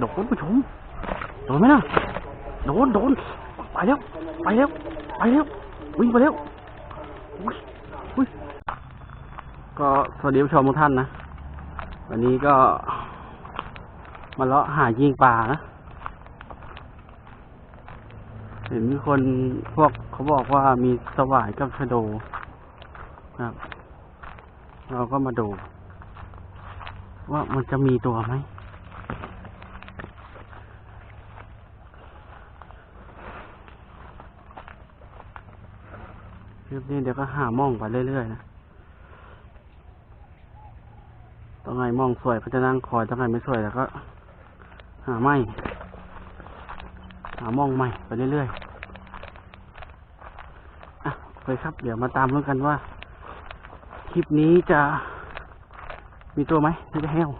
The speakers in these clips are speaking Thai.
โดนผู้ชมโดนไหมนะโดนโดนไปแล้วไปแล้วไปแล้ววิ่งไปแล้วก็สวัสดีผู้ชมทุกท่านนะวันนี้ก็ มาเลาะหายิงปลานะเห็นมีคนพวกเขาบอกว่ามีสวายกับชะโดนะครับ เราก็มาดู ว่ามันจะมีตัวไหม คลิปนี้เดี๋ยวก็หาม่องไปเรื่อยๆนะต้องไงม่องสวยก็จะนั่งคอยต้องไงไม่สวยแล้วก็ หาไม่หาม่องใหม่ไปเรื่อยๆอะโอเคครับ เดี๋ยวมาตามลุ้นกันว่า คลิปนี้จะมีตัวไหมที่จะแห้ว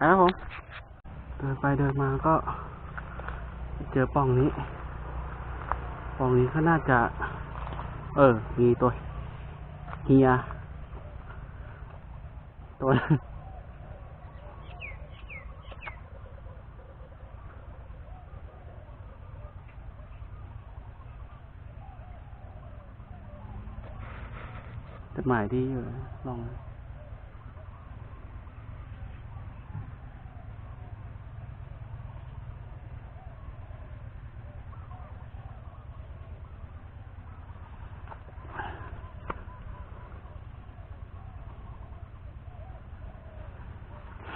ครับผมเดินไปเดินมาก็ เจอป่องนี้ ป่องนี้ก็น่าจะ เออมีตัวเฮียตั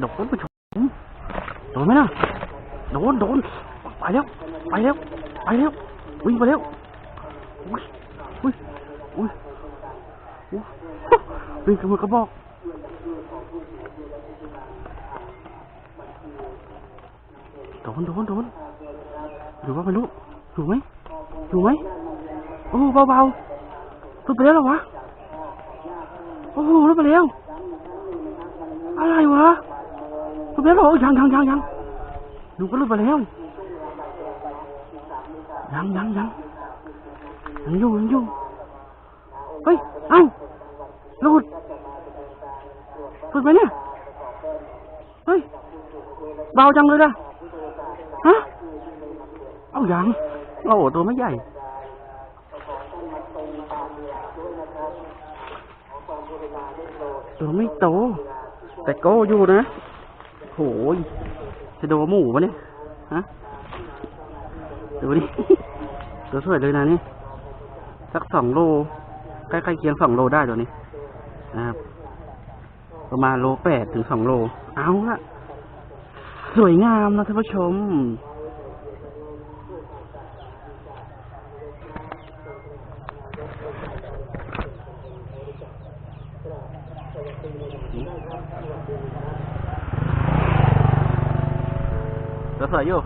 โดนผู้ชมโดนไหมนะโดนโดนไปแล้วไปแล้วไปแล้ววิ่งไปแล้วอุ้ยอุ้ยอุ้ยวิ่งกับมือกระบอกโดนโดนโดนอยู่ว่าไม่รู้อยู่ไหมอยู่ไหมโอ้เบาเบาๆรุดไปแล้วหรอวะโอ้โหรุดไปแล้วอะไรวะ แล้วเหรอยังยังยังยังหนูก็รุดไปแล้ว ยังยังยังยังอยู่ยังอยู่เฮ้ย เอ้าหลุดหลุดไปเนี่ย เฮ้ย เบาจังเลยนะฮะ เอาอย่างโอ้โหตัวไม่ใหญ่ตัวไม่โต แต่โกอยู่นะ โหยจะโดหมูปะเนี่ยฮะดูดิตัวสวยเลยนะนี่สักสองโลใกล้ๆเคียงสองโลได้ตัวนี้นะครับประมาณโลแปดถึงสองโล เอาละสวยงามนะท่านผู้ชม จะสวยอยู่